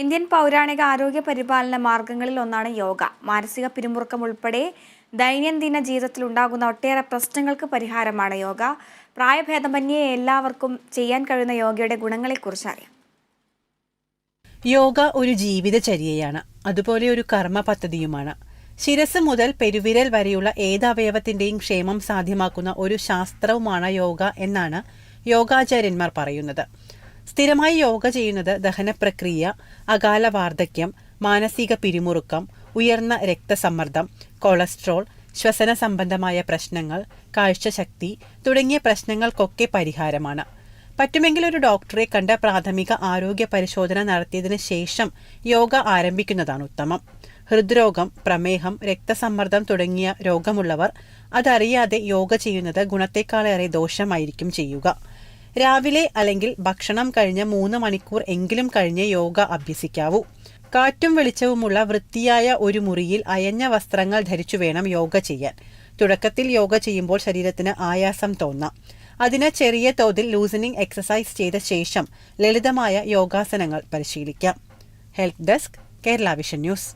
Indian പൗരാണിക ആരോഗ്യ പരിപാലന മാർഗങ്ങളിൽ ഒന്നാണ് യോഗ. മാനസിക പിരിമുറുക്കം ഉൾപ്പെടെ ദൈനംദിന ജീവിതത്തിൽ ഉണ്ടാകുന്ന ഒട്ടേറെ പ്രശ്നങ്ങൾക്ക് പരിഹാരമാണ് യോഗ. പ്രായഭേദമന്യേ എല്ലാവർക്കും ചെയ്യാൻ കഴിയുന്ന യോഗയുടെ ഗുണങ്ങളെക്കുറിച്ച് അറിയാം യോഗ ഒരു ജീവിതചര്യയാണ്. അതുപോലെ ഒരു കർമ്മ പദ്ധതിയുമാണ്. ശിരസ് മുതൽ പെരുവിരൽ വരെയുള്ള ഏതവയവത്തിന്റെയും ക്ഷേമം സാധ്യമാക്കുന്ന ഒരു ശാസ്ത്രവുമാണ് യോഗ എന്നാണ് യോഗാചാര്യന്മാർ പറയുന്നത്. സ്ഥിരമായി യോഗ ചെയ്യുന്നത് ദഹന പ്രക്രിയ അകാല വാർദ്ധക്യം മാനസിക പിരിമുറുക്കം ഉയർന്ന രക്തസമ്മർദ്ദം കൊളസ്ട്രോൾ ശ്വസന സംബന്ധമായ പ്രശ്നങ്ങൾ കാഴ്ചശക്തി തുടങ്ങിയ പ്രശ്നങ്ങൾക്കൊക്കെ പരിഹാരമാണ്. പറ്റുമെങ്കിൽ ഒരു ഡോക്ടറെ കണ്ട് പ്രാഥമിക ആരോഗ്യ പരിശോധന നടത്തിയതിന് ശേഷം യോഗ ആരംഭിക്കുന്നതാണ് ഉത്തമം. ഹൃദ്രോഗം പ്രമേഹം രക്തസമ്മർദ്ദം തുടങ്ങിയ രോഗമുള്ളവർ അതറിയാതെ യോഗ ചെയ്യുന്നത് ഗുണത്തെക്കാളേറെ ദോഷമായിരിക്കും ചെയ്യുക. രാവിലെ അല്ലെങ്കിൽ ഭക്ഷണം കഴിഞ്ഞ് മൂന്ന് മണിക്കൂർ എങ്കിലും കഴിഞ്ഞ് യോഗ അഭ്യസിക്കാവൂ. കാറ്റും വെളിച്ചവുമുള്ള വൃത്തിയായ ഒരു മുറിയിൽ അയഞ്ഞ വസ്ത്രങ്ങൾ ധരിച്ചു വേണം യോഗ ചെയ്യാൻ. തുടക്കത്തിൽ യോഗ ചെയ്യുമ്പോൾ ശരീരത്തിന് ആയാസം തോന്നാം. അതിന് ചെറിയ തോതിൽ ലൂസനിങ് എക്സസൈസ് ചെയ്ത ശേഷം ലളിതമായ യോഗാസനങ്ങൾ പരിശീലിക്കാം. Health desk Kerala vision news